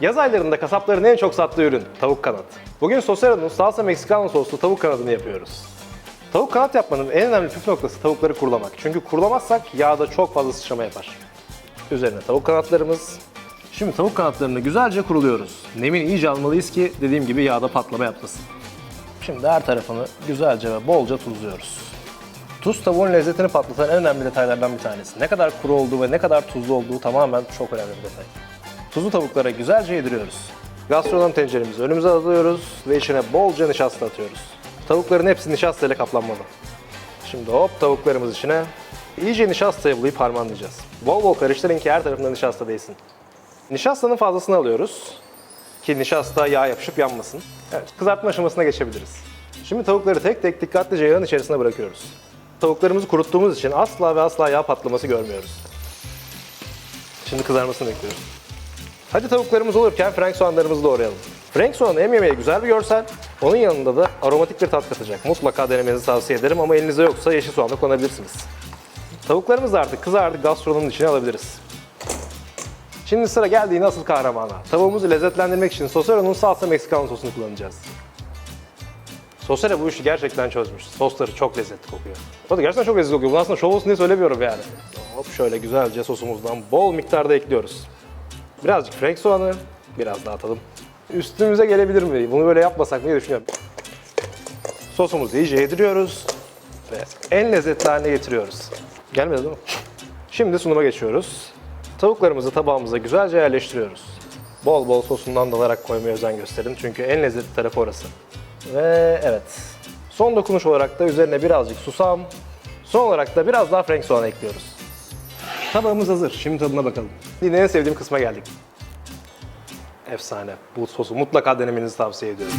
Yaz aylarında kasapların en çok sattığı ürün tavuk kanat. Bugün Sosero'nun salsa mexicano soslu tavuk kanadını yapıyoruz. Tavuk kanat yapmanın en önemli püf noktası tavukları kurulamak. Çünkü kurulamazsak yağda çok fazla sıçrama yapar. Üzerine tavuk kanatlarımız. Şimdi tavuk kanatlarını güzelce kuruluyoruz. Nemin iyice almalıyız ki dediğim gibi yağda patlama yapmasın. Şimdi her tarafını güzelce ve bolca tuzluyoruz. Tuz tavuğun lezzetini patlatan en önemli detaylardan bir tanesi. Ne kadar kuru olduğu ve ne kadar tuzlu olduğu tamamen çok önemli bir detay. Tuzu tavuklara güzelce yediriyoruz. Gastronom tenceremizi önümüze alıyoruz ve içine bolca nişasta atıyoruz. Tavukların hepsi nişasta ile kaplanmalı. Şimdi hop tavuklarımız içine iyice nişastayı bulayıp harmanlayacağız. Bol bol karıştırın ki her tarafına nişasta değsin. Nişastanın fazlasını alıyoruz ki nişasta yağ yapışıp yanmasın. Evet, kızartma aşamasına geçebiliriz. Şimdi tavukları tek tek dikkatlice yağın içerisine bırakıyoruz. Tavuklarımızı kuruttuğumuz için asla ve asla yağ patlaması görmüyoruz. Şimdi kızarmasını bekliyoruz. Hadi tavuklarımız olurken frank soğanlarımızı doğrayalım. Frank soğanı hem yemeğe güzel bir görsel, onun yanında da aromatik bir tat katacak. Mutlaka denemenizi tavsiye ederim ama elinizde yoksa yeşil soğan da kullanabilirsiniz. Tavuklarımız da artık kızardı, gastronomun içine alabiliriz. Şimdi sıra geldiği asıl kahramana. Tavuğumuzu lezzetlendirmek için Sosero'nun salsa mexicano sosunu kullanacağız. Sosero bu işi gerçekten çözmüş. Sosları çok lezzetli kokuyor. Bu da gerçekten çok lezzetli kokuyor. Bunu aslında şov olsun diye söylemiyorum yani. Hop şöyle güzelce sosumuzdan bol miktarda ekliyoruz. Birazcık frank soğanı, biraz daha atalım. Üstümüze gelebilir mi? Bunu böyle yapmasak mı diye düşünüyorum. Sosumuzu iyice yediriyoruz ve en lezzetli haline getiriyoruz. Gelmedi değil mi? Şimdi sunuma geçiyoruz. Tavuklarımızı tabağımıza güzelce yerleştiriyoruz. Bol bol sosundan dalarak koymaya özen gösterin çünkü en lezzetli tarafı orası. Ve evet, son dokunuş olarak da üzerine birazcık susam, son olarak da biraz daha frank soğan ekliyoruz. Tabağımız hazır. Şimdi tadına bakalım. Yine en sevdiğim kısma geldik. Efsane. Bu sosu mutlaka denemenizi tavsiye ediyorum.